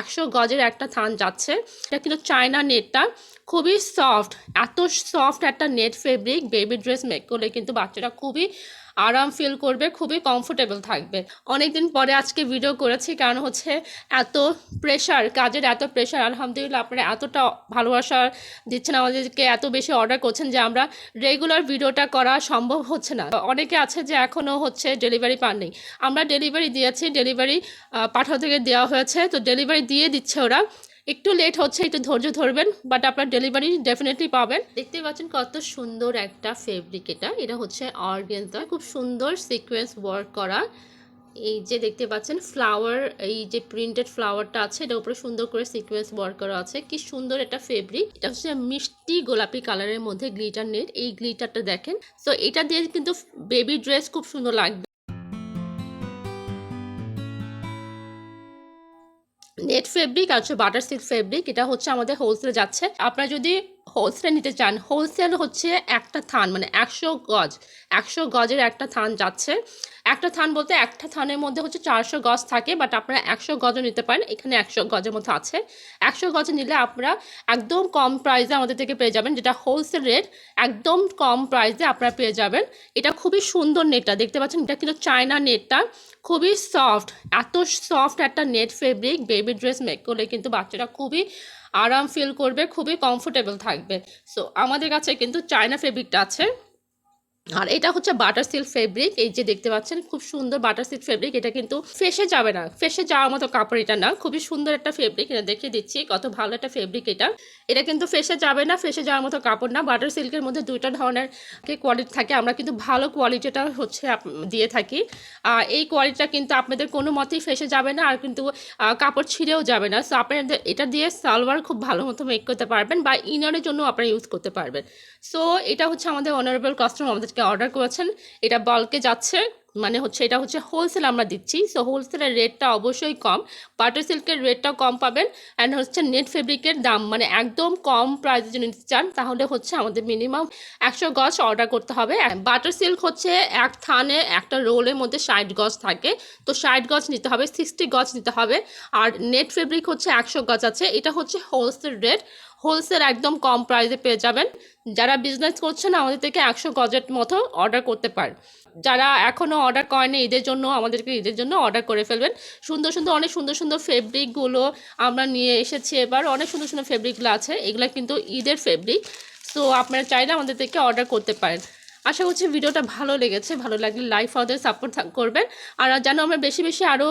একশো গজের একটা থান যাচ্ছে। এটা কিন্তু চায়না নেটটা। খুবই সফট এত সফট একটা net fabric baby dress make করলে কিন্তু বাচ্চাটা খুবই আরাম ফিল করবে, খুবই কমফোর্টেবল থাকবে। অনেকদিন পরে আজকে ভিডিও করেছি, কারণ হচ্ছে এত প্রেশার কাজের এত প্রেশার আলহামদুলিল্লাহ আপনারা এতটা ভালোবাসা দিচ্ছেন, আমাদেরকে এত বেশি অর্ডার করছেন যে আমরা রেগুলার ভিডিওটা করা সম্ভব হচ্ছে না। অনেকে আছে যে এখনও হচ্ছে ডেলিভারি পাননি। আমরা ডেলিভারি দিয়েছি ডেলিভারি পাঠাও থেকে দেওয়া হয়েছে, তো ডেলিভারি দিয়ে দিচ্ছে ওরা। একটু লেট হচ্ছে, একটু ধৈর্য ধরবেন বাট আপনার ডেলিভারি ডেফিনেটলি পাবেন। দেখতে পাচ্ছেন কত সুন্দর একটা ফেব্রিক এটা। এটা হচ্ছে অর্গেনজা খুব সুন্দর সিকোয়েন্স ওয়ার্ক করা। এই যে দেখতে পাচ্ছেন ফ্লাওয়ার এই যে প্রিন্টেড ফ্লাওয়ারটা আছে এটা উপরে সুন্দর করে সিকোয়েন্স ওয়ার্ক করা আছে। কি সুন্দর একটা ফেব্রিক এটা হচ্ছে মিষ্টি গোলাপি কালারের মধ্যে গ্লিটার নেট এই গ্লিটারটা দেখেন। তো এটা দিয়ে কিন্তু বেবি ড্রেস খুব সুন্দর লাগবে। নেট ফেব্রিক আর হচ্ছে বাটার সিল্ক ফেব্রিক এটা হচ্ছে আমাদের হোলসেলে যাচ্ছে। আপনারা যদি হোলসেল নিতে চান, হোলসেল হচ্ছে একটা থান মানে একশো গজ, একশো গজের একটা থান যাচ্ছে। একটা থান বলতে একটা থানের মধ্যে হচ্ছে চারশো গজ থাকে বাট আপনারা একশো গজও নিতে পারেন, এখানে একশো গজের মধ্যে আছে। একশো গজ নিলে আপনারা একদম কম প্রাইসে আমাদের থেকে পেয়ে যাবেন, যেটা হোলসেল রেট একদম কম প্রাইসে আপনারা পেয়ে যাবেন। এটা খুবই সুন্দর নেটটা দেখতে পাচ্ছেন এটা কিন্তু চায়না নেটটা খুবই সফট এত সফট একটা net fabric baby dress make করলে কিন্তু বাচ্চারা খুবই আরাম ফিল করবে খুবই কমফোর্টেবল থাকবে। সো আমাদের কাছে কিন্তু চায়না ফেব্রিকটা আছে। আর এটা হচ্ছে বাটার সিল্ক ফেব্রিক এই যে দেখতে পাচ্ছেন, খুব সুন্দর বাটার সিল্ক ফেব্রিক এটা কিন্তু ফেসে যাবে না, ফেসে যাওয়ার মতো কাপড় এটা না, খুবই সুন্দর একটা ফেব্রিক এটা দেখিয়ে দিচ্ছি, কত ভালো একটা ফেব্রিক এটা। এটা কিন্তু ফেসে যাবে না, ফেসে যাওয়ার মতো কাপড় না বাটার সিল্কের মধ্যে দুইটা ধরনের কোয়ালিটি থাকে, আমরা কিন্তু ভালো কোয়ালিটিটা হচ্ছে দিয়ে থাকি। আর এই কোয়ালিটিটা কিন্তু আপনাদের কোনো মতেই ফেসে যাবে না, আর কিন্তু কাপড় ছিঁড়েও যাবে না। সো আপনাদের এটা দিয়ে সালোয়ার খুব ভালো মতো মেক করতে পারবেন বা ইনারের জন্য আপনারা ইউজ করতে পারবেন। সো এটা হচ্ছে আমাদের অনারেবল কাস্টমার আমাদেরকে অর্ডার করেছেন, এটা বলকে যাচ্ছে মানে হচ্ছে এটা হচ্ছে হোলসেল আমরা দিচ্ছি। সো হোলসেলের রেটটা অবশ্যই কম বাটার সিল্কের রেটটাও কম পাবেন অ্যান্ড হচ্ছে নেট ফেব্রিকের দাম মানে একদম কম প্রাইসে যদি নিতে চান, তাহলে হচ্ছে আমাদের মিনিমাম একশো গজ অর্ডার করতে হবে। বাটার সিল্ক হচ্ছে এক থানে একটা রোলের মধ্যে ষাট গজ থাকে, তো ষাট গজ নিতে হবে সিক্সটি গজ নিতে হবে। আর নেট ফেব্রিক হচ্ছে একশো গজ আছে, এটা হচ্ছে হোলসেল রেট হোলসেল একদম কম প্রাইসে পেয়ে যাবেন। যারা বিজনেস করছেন আমাদের থেকে একশো গজের মতো অর্ডার করতে পারেন যারা এখনও অর্ডার করেনি ঈদের জন্য, আমাদেরকে ঈদের জন্য অর্ডার করে ফেলবেন। সুন্দর সুন্দর, অনেক সুন্দর সুন্দর ফেব্রিকগুলো আমরা নিয়ে এসেছি এবার। অনেক সুন্দর সুন্দর ফেব্রিকগুলো আছে, এগুলো কিন্তু ঈদের ফেব্রিক সো আপনারা চাইলে আমাদের থেকে অর্ডার করতে পারেন। আশা করছি ভিডিওটা ভালো লেগেছে। ভালো লাগলে লাইভ আমাদের সাপোর্ট করবেন। আর যেন আমরা বেশি বেশি আরও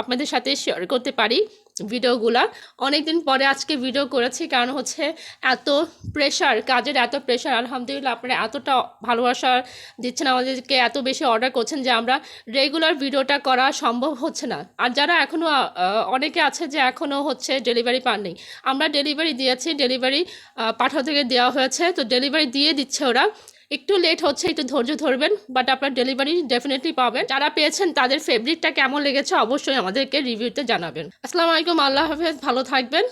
আপনাদের সাথে শেয়ার করতে পারি। ভিডিওগুলা। অনেকদিন পরে আজকে ভিডিও করেছি, কারণ হচ্ছে এত প্রেশার কাজের এত প্রেশার আলহামদুলিল্লাহ আপনারা এতটা ভালোবাসা দিচ্ছেন, আমাদেরকে এত বেশি অর্ডার করছেন যে আমরা রেগুলার ভিডিওটা করা সম্ভব হচ্ছে না। আর যারা এখনও অনেকে আছে যে এখনও হচ্ছে ডেলিভারি পাননি, আমরা ডেলিভারি দিয়েছি ডেলিভারি পাঠাও থেকে দেওয়া হয়েছে, তো ডেলিভারি দিয়ে দিচ্ছে ওরা। একটু লেট হচ্ছে, একটু ধৈর্য ধরবেন বাট আপনার ডেলিভারি ডেফিনেটলি পাবেন। যারা পেয়েছেন তাদের ফেব্রিকটা কেমন লেগেছে অবশ্যই আমাদেরকে রিভিউতে জানাবেন। আসসালামু আলাইকুম, আল্লাহ হাফেজ, ভালো থাকবেন।